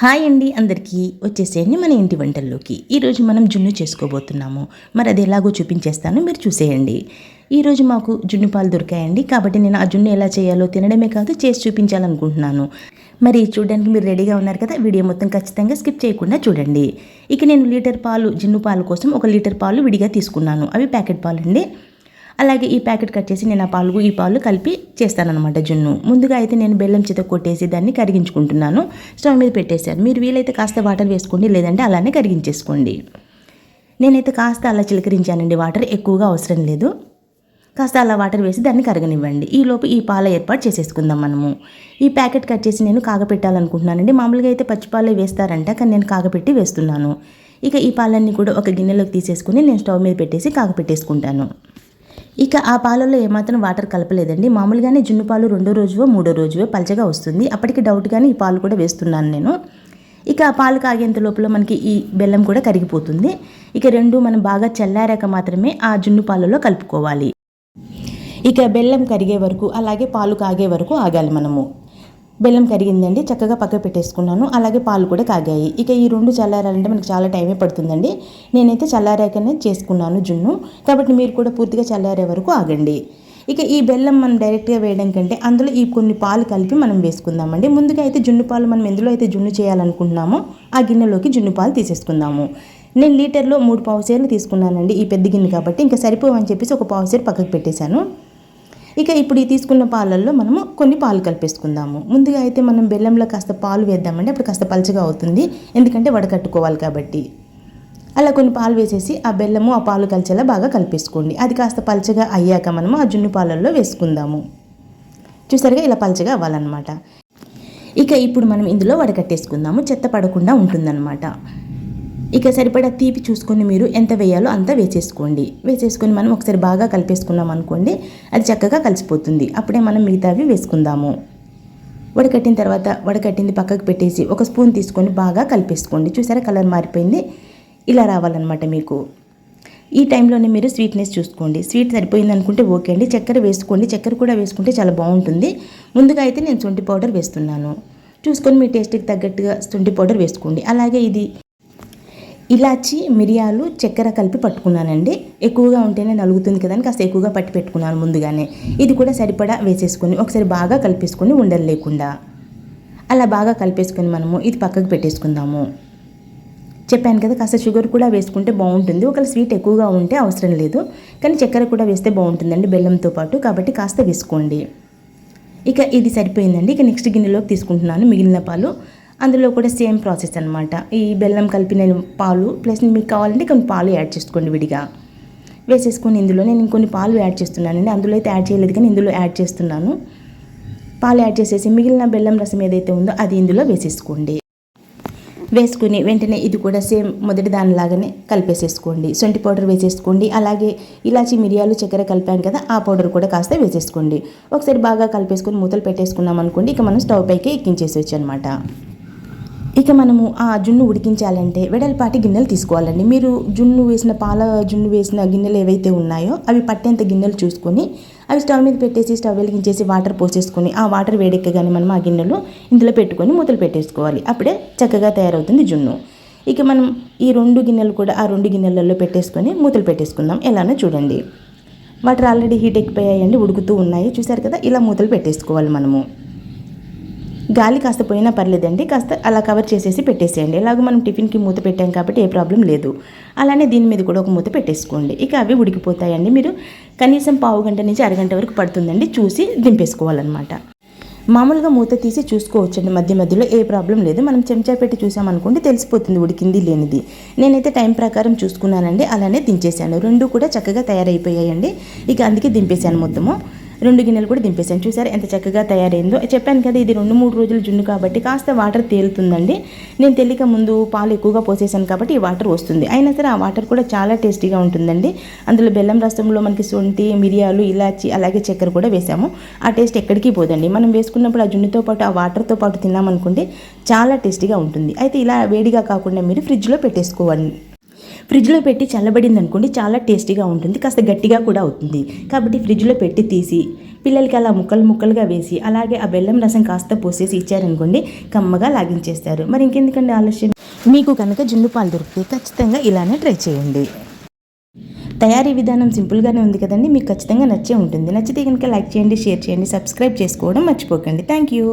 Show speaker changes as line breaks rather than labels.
Hi అండి అందరికీ వచ్చేసేయండి మన ఇంటి వంటల్లోకి. ఈరోజు మనం జున్ను చేసుకోబోతున్నాము. మరి అది ఎలాగో చూపించేస్తాను మీరు చూసేయండి. ఈరోజు మాకు జున్ను పాలు దొరికాయండి కాబట్టి నేను ఆ జున్ను ఎలా చేయాలో తినడమే కాదు చేసి చూపించాలనుకుంటున్నాను. మరి చూడడానికి మీరు రెడీగా ఉన్నారు కదా వీడియో మొత్తం ఖచ్చితంగా స్కిప్ చేయకుండా చూడండి. ఇక నేను లీటర్ పాలు జున్ను పాలు కోసం ఒక లీటర్ పాలు విడిగా తీసుకున్నాను. అవి ప్యాకెట్ పాలు అండి అలాగే ఈ ప్యాకెట్ కట్ చేసి నేను ఆ పాలు ఈ పాలు కలిపి చేస్తానన్నమాట జున్ను. ముందుగా అయితే నేను బెల్లం చేత కొట్టేసి దాన్ని కరిగించుకుంటున్నాను. స్టవ్ మీద పెట్టేశాను. మీరు వీలైతే కాస్త వాటర్ వేసుకోండి లేదంటే అలానే కరిగించేసుకోండి. నేనైతే కాస్త అలా చిలకరించానండి. వాటర్ ఎక్కువగా అవసరం లేదు. కాస్త అలా వాటర్ వేసి దాన్ని కరగనివ్వండి. ఈలోపు ఈ పాల ఏర్పాటు చేసేసుకుందాం మనము. ఈ ప్యాకెట్ కట్ చేసి నేను కాగపెట్టాలనుకుంటున్నానండి. మామూలుగా అయితే పచ్చిపాలే వేస్తారంట కానీ నేను కాగపెట్టి వేస్తున్నాను. ఇక ఈ పాలన్నీ కూడా ఒక గిన్నెలోకి తీసేసుకుని నేను స్టవ్ మీద పెట్టేసి కాగపెట్టేసుకుంటాను. ఇక ఆ పాలలో ఏమాత్రం వాటర్ కలపలేదండి. మామూలుగానే జున్ను పాలు రెండో రోజువో మూడో రోజువో పలచగా వస్తుంది. అప్పటికి డౌట్గానే ఈ పాలు కూడా వేస్తున్నాను నేను. ఇక ఆ పాలు కాగేంత లోపల మనకి ఈ బెల్లం కూడా కరిగిపోతుంది. ఇక రెండు మనం బాగా చల్లారాక మాత్రమే ఆ జున్ను పాలలో కలుపుకోవాలి. ఇక బెల్లం కరిగే వరకు అలాగే పాలు కాగే వరకు ఆగాలి మనము. బెల్లం కరిగిందండి చక్కగా పక్క పెట్టేసుకున్నాను. అలాగే పాలు కూడా కాగాయి. ఇక ఈ రెండు చల్లారాలంటే మనకు చాలా టైమే పడుతుందండి. నేనైతే చల్లారాకనే చేసుకున్నాను జున్ను. కాబట్టి మీరు కూడా పూర్తిగా చల్లారే వరకు ఆగండి. ఇక ఈ బెల్లం మనం డైరెక్ట్గా వేయడం కంటే అందులో ఈ కొన్ని పాలు కలిపి మనం వేసుకుందామండి. ముందుగా అయితే జున్ను పాలు మనం ఎందులో అయితే జున్ను చేయాలనుకుంటున్నామో ఆ గిన్నెలోకి జున్ను పాలు తీసేసుకుందాము. నేను లీటర్లో మూడు పావుసేర్లు తీసుకున్నానండి ఈ పెద్ద గిన్నె కాబట్టి. ఇంకా సరిపోవని చెప్పేసి ఒక పావుసేరు పక్కకు పెట్టేశాను. ఇక ఇప్పుడు ఈ తీసుకున్న పాలల్లో మనము కొన్ని పాలు కలిపేసుకుందాము. ముందుగా అయితే మనం బెల్లంలో కాస్త పాలు వేద్దామంటే అప్పుడు కాస్త పలుచగా అవుతుంది. ఎందుకంటే వడకట్టుకోవాలి కాబట్టి. అలా కొన్ని పాలు వేసేసి ఆ బెల్లము ఆ పాలు కలిసేలా బాగా కలిపేసుకోండి. అది కాస్త పలుచగా అయ్యాక మనము ఆ జున్ను పాలల్లో వేసుకుందాము. చూసారుగా ఇలా పలుచగా అవ్వాలన్నమాట. ఇక ఇప్పుడు మనం ఇందులో వడకట్టేసుకుందాము చెత్త పడకుండా ఉంటుందన్నమాట. ఇక సరిపడా తీపి చూసుకొని మీరు ఎంత వేయాలో అంత వేసేసుకోండి. వేసేసుకొని మనం ఒకసారి బాగా కలిపేసుకున్నాం అనుకోండి అది చక్కగా కలిసిపోతుంది. అప్పుడే మనం మిగతావి వేసుకుందాము. వడకట్టిన తర్వాత వడకట్టింది పక్కకు పెట్టేసి ఒక స్పూన్ తీసుకొని బాగా కలిపేసుకోండి. చూసారా కలర్ మారిపోయింది? ఇలా రావాలన్నమాట మీకు. ఈ టైంలోనే మీరు స్వీట్నెస్ చూసుకోండి. స్వీట్ సరిపోయింది అనుకుంటే ఓకే అండి. చక్కెర వేసుకోండి. చక్కెర కూడా వేసుకుంటే చాలా బాగుంటుంది. ముందుగా అయితే నేను శొంఠి పౌడర్ వేస్తున్నాను. చూసుకొని మీ టేస్ట్కి తగ్గట్టుగా శొంఠి పౌడర్ వేసుకోండి. అలాగే ఇది ఇలాచి మిరియాలు చక్కెర కలిపి పట్టుకున్నానండి. ఎక్కువగా ఉంటేనే నలుగుతుంది కదా అని కాస్త ఎక్కువగా పట్టి పెట్టుకున్నాను ముందుగానే. ఇది కూడా సరిపడా వేసేసుకొని ఒకసారి బాగా కలిపేసుకొని ఉండలు లేకుండా. అలా బాగా కలిపేసుకొని మనము ఇది పక్కకు పెట్టేసుకుందాము. చెప్పాను కదా కాస్త షుగర్ కూడా వేసుకుంటే బాగుంటుంది. ఒకవేళ స్వీట్ ఎక్కువగా ఉంటే అవసరం లేదు. కానీ చక్కెర కూడా వేస్తే బాగుంటుందండి బెల్లంతో పాటు. కాబట్టి కాస్త వేసుకోండి. ఇక ఇది సరిపోయిందండి. ఇక నెక్స్ట్ గిన్నెలోకి తీసుకుంటున్నాను మిగిలిన పాలు. అందులో కూడా సేమ్ ప్రాసెస్ అనమాట ఈ బెల్లం కలిపిన పాలు ప్లస్ మీకు కావాలంటే కొన్ని పాలు యాడ్ చేసుకోండి విడిగా. వేసేసుకొని ఇందులో నేను ఇంకొన్ని పాలు యాడ్ చేస్తున్నానండి. అందులో అయితే యాడ్ చేయలేదు కానీ ఇందులో యాడ్ చేస్తున్నాను. పాలు యాడ్ చేసేసి మిగిలిన బెల్లం రసం ఏదైతే ఉందో అది ఇందులో వేసేసుకోండి. వేసుకుని వెంటనే ఇది కూడా సేమ్ మొదటి దానిలాగానే కలిపేసేసుకోండి. సొంటి పౌడర్ వేసేసుకోండి. అలాగే ఇలాచి మిరియాలు చక్కెర కలిపాం కదా ఆ పౌడర్ కూడా కాస్త వేసేసుకోండి. ఒకసారి బాగా కలిపేసుకొని మూతలు పెట్టేసుకున్నాం అనుకోండి ఇక మనం స్టవ్ పైకి ఎక్కించేసేవచ్చు అనమాట ఇక మనము ఆ జున్ను ఉడికించాలంటే వెడల్పాటి గిన్నెలు తీసుకోవాలండి. మీరు జున్ను వేసిన పాల జున్ను వేసిన గిన్నెలు ఏవైతే ఉన్నాయో అవి పట్టేంత గిన్నెలు చూసుకొని అవి స్టవ్ మీద పెట్టేసి స్టవ్ వెలిగించేసి వాటర్ పోసేసుకొని ఆ వాటర్ వేడెక్కగానే మనం ఆ గిన్నెలు ఇందులో పెట్టుకొని మూతలు పెట్టేసుకోవాలి. అప్పుడే చక్కగా తయారవుతుంది జున్ను. ఇక మనం ఈ రెండు గిన్నెలు కూడా ఆ రెండు గిన్నెలలో పెట్టేసుకొని మూతలు పెట్టేసుకుందాం. ఎలానో చూడండి. వాటర్ ఆల్రెడీ హీట్ ఎక్కిపోయాయండి ఉడుకుతూ ఉన్నాయి. చూసారు కదా? ఇలా మూతలు పెట్టేసుకోవాలి మనము. గాలి కాస్త పోయినా పర్లేదండి. కాస్త అలా కవర్ చేసేసి పెట్టేసేయండి. ఎలాగో మనం టిఫిన్కి మూత పెట్టాం కాబట్టి ఏ ప్రాబ్లం లేదు. అలానే దీని మీద కూడా ఒక మూత పెట్టేసుకోండి. ఇక అవి ఉడికిపోతాయండి. మీరు కనీసం పావు గంట నుంచి అరగంట వరకు పడుతుందండి. చూసి దింపేసుకోవాలన్నమాట. మామూలుగా మూత తీసి చూసుకోవచ్చండి. మధ్య మధ్యలో ఏ ప్రాబ్లం లేదు. మనం చెంచా పెట్టి చూసామనుకోండి తెలిసిపోతుంది ఉడికింది లేనిది. నేనైతే టైం ప్రకారం చూసుకున్నానండి. అలానే దించేశాను. రెండు కూడా చక్కగా తయారైపోయాయండి. ఇక అందుకే దింపేశాను మొత్తము. రెండు గిన్నెలు కూడా దింపేసాను చూసారు ఎంత చక్కగా తయారైందో. చెప్పాను కదా ఇది రెండు మూడు రోజులు జున్ను కాబట్టి కాస్త వాటర్ తేలుతుందండి. నేను తెలియక ముందు పాలు ఎక్కువగా పోసేసాను కాబట్టి ఈ వాటర్ వస్తుంది. అయినా సరే ఆ వాటర్ కూడా చాలా టేస్టీగా ఉంటుందండి. అందులో బెల్లం రసంలో మనకి సొంటి మిరియాలు ఇలాచి అలాగే చక్కెర కూడా వేసాము. ఆ టేస్ట్ ఎక్కడికి పోదండి. మనం వేసుకున్నప్పుడు ఆ జున్నుతో పాటు ఆ వాటర్తో పాటు తిన్నామనుకుంటే చాలా టేస్టీగా ఉంటుంది. అయితే ఇలా వేడిగా కాకుండా మీరు ఫ్రిడ్జ్లో పెట్టేసుకోవాలి. ఫ్రిడ్జ్లో పెట్టి చల్లబడింది అనుకోండి చాలా టేస్టీగా ఉంటుంది కాస్త గట్టిగా కూడా అవుతుంది. కాబట్టి ఫ్రిడ్జ్లో పెట్టి తీసి పిల్లలకి అలా ముక్కలు ముక్కలుగా వేసి అలాగే ఆ బెల్లం రసం కాస్త పోసేసి ఇచ్చారనుకోండి కమ్మగా లాగించేస్తారు. మరి ఇంకెందుకండి ఆలస్యం? మీకు కనుక జున్ను పాలు దొరికితే ఖచ్చితంగా ఇలానే ట్రై చేయండి. తయారీ విధానం సింపుల్గానే ఉంది కదండి మీకు ఖచ్చితంగా నచ్చే ఉంటుంది. నచ్చితే కనుక లైక్ చేయండి షేర్ చేయండి సబ్స్క్రైబ్ చేసుకోవడం మర్చిపోకండి. Thank you.